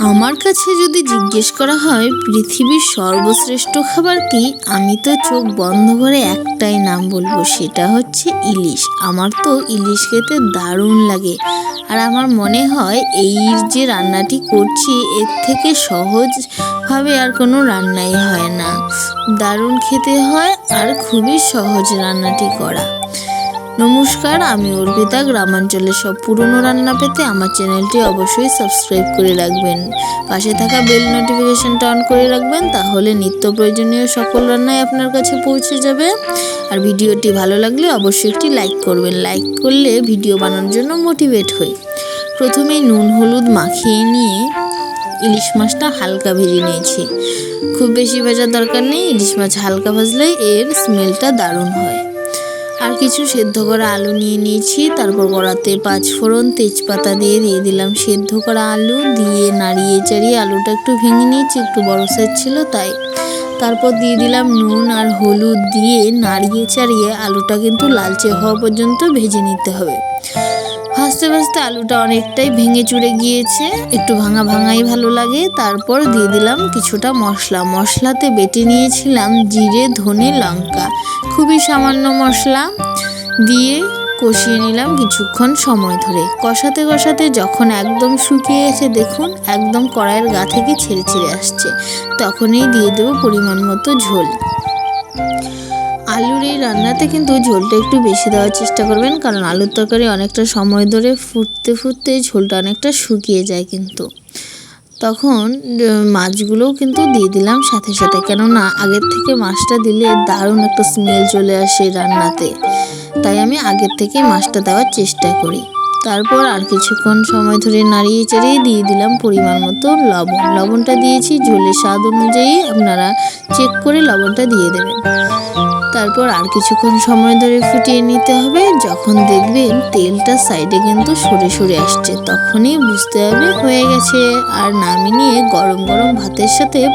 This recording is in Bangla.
আমার কাছে যদি জিজ্ঞেস করা হয়, পৃথিবীর সর্বশ্রেষ্ঠ খাবার কি? আমি তো চোখ বন্ধ করে একটাই নাম বলব, সেটা হচ্ছে ইলিশ। আমার তো ইলিশ খেতে দারুণ লাগে। আর আমার মনে হয়, এই যে রান্নাটি করছি, এর থেকে সহজভাবে আর কোনো রান্নাই হয় না। দারুণ খেতে হয় আর খুবই সহজ রান্নাটি করা। নমস্কার, আমি অর্পিতা। গ্রামাঞ্চলের সব পুরনো রান্না পেতে আমার চ্যানেলটি অবশ্যই সাবস্ক্রাইব করে রাখবেন। পাশে থাকা বেল নোটিফিকেশানটা অন করে রাখবেন, তাহলে নিত্য প্রয়োজনীয় সকল রান্নাই আপনার কাছে পৌঁছে যাবে। আর ভিডিওটি ভালো লাগলে অবশ্যই একটি লাইক করবেন। লাইক করলে ভিডিও বানানোর জন্য মোটিভেট হই। প্রথমেই নুন, হলুদ মাখিয়ে নিয়ে ইলিশ মাছটা হালকা ভেজে নিয়েছি। খুব বেশি ভাজার দরকার নেই, ইলিশ মাছ হালকা ভাজলে এর স্মেলটা দারুণ হয়। আর কিছু সেদ্ধ করা আলু নিয়ে নিয়েছি। তারপর কড়াতে পাঁচ ফোড়ন তেজপাতা দিয়ে দিয়ে দিলাম সেদ্ধ করা আলু। দিয়ে নাড়িয়ে চাড়িয়ে আলুটা একটু ভেঙে নিয়েছি, একটু বড় সাইজ ছিল তাই। তারপর দিয়ে দিলাম নুন আর হলুদ দিয়ে নাড়িয়ে চাড়িয়ে আলুটা কিন্তু লালচে হওয়া পর্যন্ত ভেজে নিতে হবে। ভাজতে ভাজতে আলুটা অনেকটাই ভেঙে চুড়ে গিয়েছে। একটু ভাঙা ভাঙাই ভালো লাগে। তারপর দিয়ে দিলাম কিছুটা মশলা। মশলাতে বেটে নিয়েছিলাম জিরে, ধনে, লঙ্কা। খুবই সামান্য মশলা। দিয়ে কষিয়ে নিলাম কিছুক্ষণ সময় ধরে। কষাতে কষাতে যখন একদম শুকিয়ে এসে দেখুন, একদম কড়াইয়ের গা থেকে ছেড়ে ছেড়ে আসছে। তখনই দিয়ে দেবো পরিমাণ মতো ঝোল। আলুর এই রান্নাতে কিন্তু ঝোলটা একটু বেশি দেওয়ার চেষ্টা করবেন, কারণ আলুর তরকারি অনেকটা সময় ধরে ফুটতে ফুটতে ঝোলটা অনেকটা শুকিয়ে যায় কিন্তু। তখন মাছগুলোও কিন্তু দিয়ে দিলাম সাথে সাথে, কেননা আগের থেকে মাছটা দিলে দারুণ একটা স্মেল চলে আসে রান্নাতে। তাই আমি আগের থেকে মাছটা দেওয়ার চেষ্টা করি। তারপর আর কিছুক্ষণ সময় ধরে নাড়িয়ে চাড়িয়ে দিয়ে দিলাম পরিমাণ মতো লবণ। লবণটা দিয়েছি, ঝোলের স্বাদ অনুযায়ী আপনারা চেক করে লবণটা দিয়ে দেবেন। তারপর আর কিছুক্ষণ সময় ধরে ফুটিয়ে নিতে হবে। যখন দেখবেন তেলটা সাইডে কিন্তু সরে সরে আসছে, তখনই বুঝতে হবে হয়ে গেছে। আর নামিয়ে নিয়ে গরম গরম ভাতের সাথে